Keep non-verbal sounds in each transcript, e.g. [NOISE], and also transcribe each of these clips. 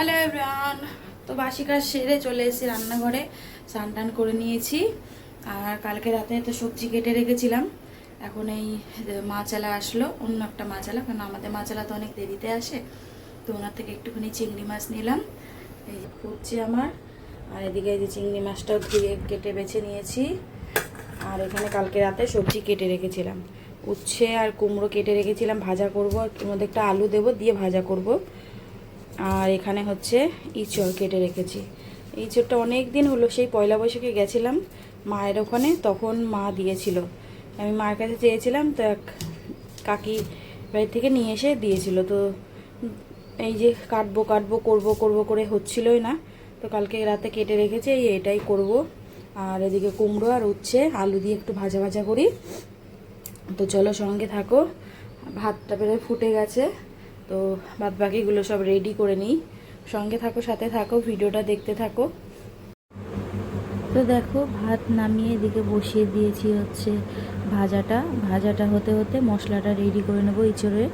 Hello everyone তো বাসি কাজ সেরে চলে এসেছি রান্নাঘরে। স্নান টান করে নিয়েছি। আর কালকে রাতে তো সবজি কেটে রেখেছিলাম। এখন এই মাছালা আসলো। অন্য একটা মাছালা, কারণ আমাদের মাছালা তো অনেক দেরিতে আসে। তো ওনার থেকে একটুখানি চিংড়ি মাছ নিলাম। এই ফুটছে আমার। আর এদিকে এই যে চিংড়ি মাছটাও ধুয়ে কেটে বেছে নিয়েছি। আর এখানে কালকে রাতে সবজি কেটে রেখেছিলাম। উচ্ছে আর কুমড়ো কেটে রেখেছিলাম। ভাজা করব। আর মধ্যে একটা আলু দেবো, দিয়ে ভাজা করব। আর এখানে হচ্ছে ইঁচড় কেটে রেখেছি। ইঁচড়টা অনেক দিন হলো, সেই পয়লা বৈশাখে গেছিলাম মায়ের ওখানে, তখন মা দিয়েছিল। আমি মায়ের কাছে চেয়েছিলাম, তো এক কাকি বাড়ি থেকে নিয়ে এসে দিয়েছিল। তো এই যে কাটবো কাটবো, করব করব করে হচ্ছিলই না, তো কালকে রাতে কেটে রেখেছি, এই এটাই করব। আর এদিকে কুমড়ো আর উচ্ছে, আলু দিয়ে একটু ভাজা ভাজা করি। তো চলো সঙ্গে থাকো, ভাতটা বেড়ে ফুটে গেছে। তো বাদ বাকিগুলো সব রেডি করে নিই। সঙ্গে থাকো, সাথে থাকো, ভিডিওটা দেখতে থাকো। তো দেখো, ভাত নামিয়ে এদিকে বসিয়ে দিয়েছি হচ্ছে ভাজাটা। ভাজাটা হতে হতে মশলাটা রেডি করে নেব ইঁচড়ে।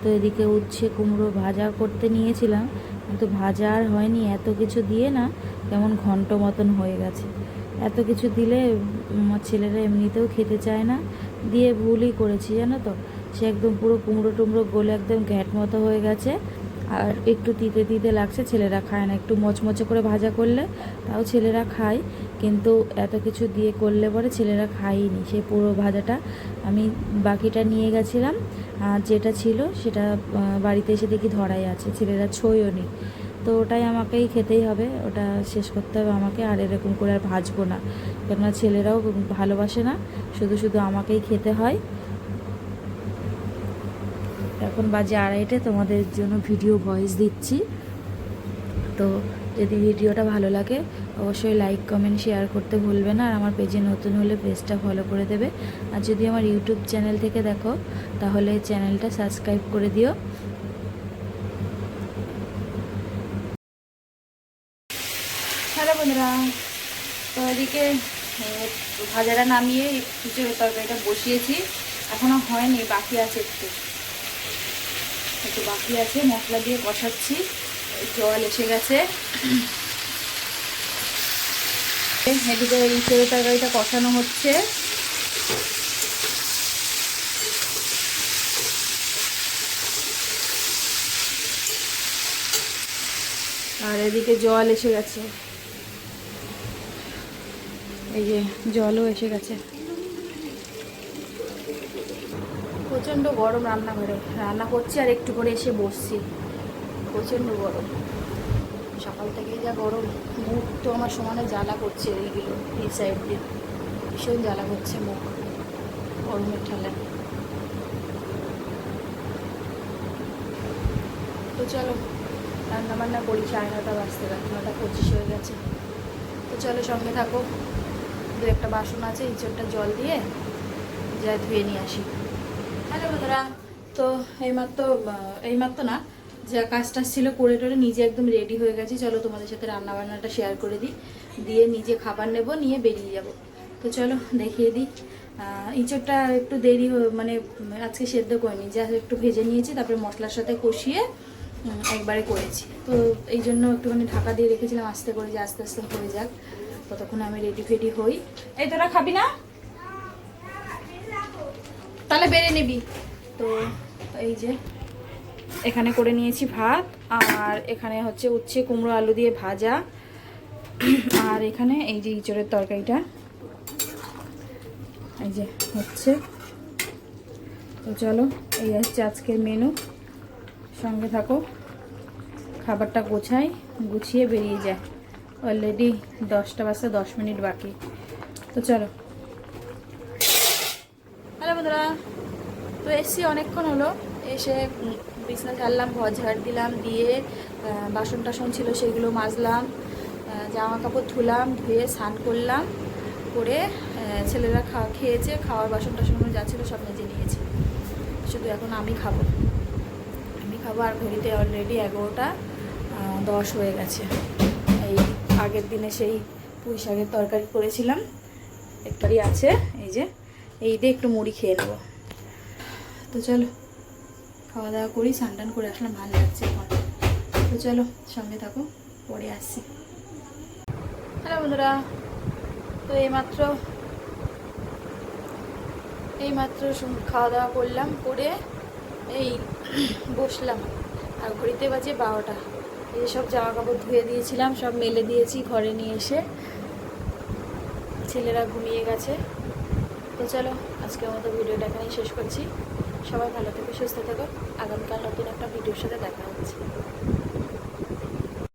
তো এদিকে উচ্ছে কুমড়ো ভাজা করতে নিয়েছিলাম। কিন্তু ভাজা আর হয়নি, এত কিছু দিয়ে না কেমন ঘন্ট মতন হয়ে গেছে। এত কিছু দিলে আমার ছেলেরা এমনিতেও খেতে চায় না। দিয়ে ভুলই করেছি, জানো তো? সে একদম পুরো কুমড়ো টুমড়ো গলে একদম ঘ্যাট মতো হয়ে গেছে। আর একটু তিতে তিতে লাগছে, ছেলেরা খায় না। একটু মচমচে করে ভাজা করলে তাও ছেলেরা খায়। কিন্তু এত কিছু দিয়ে করলে পরে ছেলেরা খায়নি সেই পুরো ভাজাটা আমি বাকিটা নিয়ে গেছিলাম। আর যেটা ছিল সেটা বাড়িতে এসে দেখি ধরাই আছে। ছেলেরা ছইও নি। তো ওটাই আমাকেই খেতেই হবে। ওটা শেষ করতে হবে আমাকে। আর এরকম করে আর ভাজবো না। কেননা ছেলেরাও ভালোবাসে না। শুধু শুধু আমাকেই খেতে হয়। এখন বাজে আড়াইটে, তোমাদের জন্য ভিডিও ভয়েস দিচ্ছি। তো যদি ভিডিওটা ভালো লাগে, অবশ্যই লাইক কমেন্ট শেয়ার করতে ভুলবে না। আর আমার পেজে নতুন হলে পেজটা ফলো করে দেবে। আর যদি আমার ইউটিউব চ্যানেল থেকে দেখো, তাহলে চ্যানেলটা সাবস্ক্রাইব করে দিও। হ্যালো বন্ধুরা, তো এদিকে ভাজাটা নামিয়ে, কিছু তরকারিটা বসিয়েছি। এখনও হয়নি, বাকি আছে একটু। একটু বাকি আছে, মশলা দিয়ে কষাচ্ছি। জল এসে গেছে। এদিকে এই তেল তরকারিটা কষানো হচ্ছে। আর এদিকে জল এসে গেছে। এই যে জলও এসে গেছে। প্রচণ্ড গরম রান্নাঘরে। রান্না করছি আর একটু করে এসে বসছি। প্রচণ্ড গরম। সকাল থেকে যা গরম, মুখ তো আমার সমানে জ্বালা করছে এইগুলো এই সাইড দিয়ে। ভীষণ জ্বালা করছে মুখ, গরমের ঠেলায়। তো চলো রান্না বান্না করি, সাড়ে নটা বাজতে পারে নটা পঁচিশ হয়ে গেছে। তো চলো সঙ্গে থাকো। দু একটা বাসন আছে, ইঁচড়টা জল দিয়ে, যা ধুয়ে নিয়ে আসি। হ্যালো বন্ধুরা, তো এইমাত্র এইমাত্র না, যা কাজটা ছিল করে টোরে নিজে একদম রেডি হয়ে গেছি। চলো তোমাদের সাথে রান্না বান্নাটা শেয়ার করে দিই। দিয়ে নিজে খাবার নেব, নিয়ে বেরিয়ে যাব। তো চলো দেখিয়ে দিই। ইঁচড়টা একটু দেরি মানে আজকে সেদ্ধ করিনি। যা একটু ভেজে নিয়েছি, তারপরে মশলার সাথে কষিয়ে একবারে করেছি। তো এই জন্য একটুখানি ঢাকা দিয়ে রেখেছিলাম, আস্তে করে যে আস্তে আস্তে হয়ে যাক। ততক্ষণ আমি রেডি ফেডি হই। এই তোরা খাবি না? তাহলে বেড়ে নিবি। তো এই যে, এখানে করে নিয়েছি ভাত, আর এখানে হচ্ছে উচ্ছে, কুমড়ো, আলু দিয়ে ভাজা। আর এখানে এই যে ইঁচড়ের তরকারিটা। এই যে হচ্ছে। তো চলো, এই হচ্ছে আজকের মেনু সঙ্গে থাকো, খাবারটা গোছাই, গুছিয়ে বেরিয়ে যায়। অলরেডি দশটা বাজতে দশ মিনিট বাকি। তো চলো। হ্যালো বন্ধুরা, তো এসছি অনেকক্ষণ হলো। এসে বিছনা ঝাড়লাম, ঘর ঝাড় দিলাম, দিয়ে বাসন টাসন ছিল সেগুলো মাজলাম জামা কাপড় ধুলাম, ধুয়ে স্নান করলাম, করে ছেলেরা খাওয়া খেয়েছে, খাওয়ার বাসন টাসনগুলো যা ছিল সব মেজে নিয়েছি। শুধু এখন আমি খাব। আমি খাব আর ঘড়িতে অলরেডি এগারোটা দশ হয়ে গেছে। এই আগের দিনে সেই পুঁই শাকের তরকারি করেছিলাম। একটারই আছে, এই যে এই দিয়ে একটু মুড়ি খেয়ে নেব। তো চলো খাওয়া দাওয়া করি স্নান করে আসলাম, ভালো লাগছে এখন। তো চলো, সঙ্গে থাকো, পরে আসছি। হ্যালো বন্ধুরা, তো এইমাত্র এইমাত্র খাওয়া দাওয়া করলাম, করে এই [CLEARS THROAT] বসলাম। আর ঘড়িতে বাজে বারোটা। এই সব জামা কাপড় ধুয়ে দিয়েছিলাম, সব মেলে দিয়েছি ঘরে নিয়ে এসে। ছেলেরা ঘুমিয়ে গেছে। তো চলো, আজকে আমাদের ভিডিওটা এখানেই শেষ করছি। সবাই ভালো থেকে, সুস্থ থেকো। আগামীকাল নতুন একটা ভিডিওর সাথে দেখা হচ্ছে।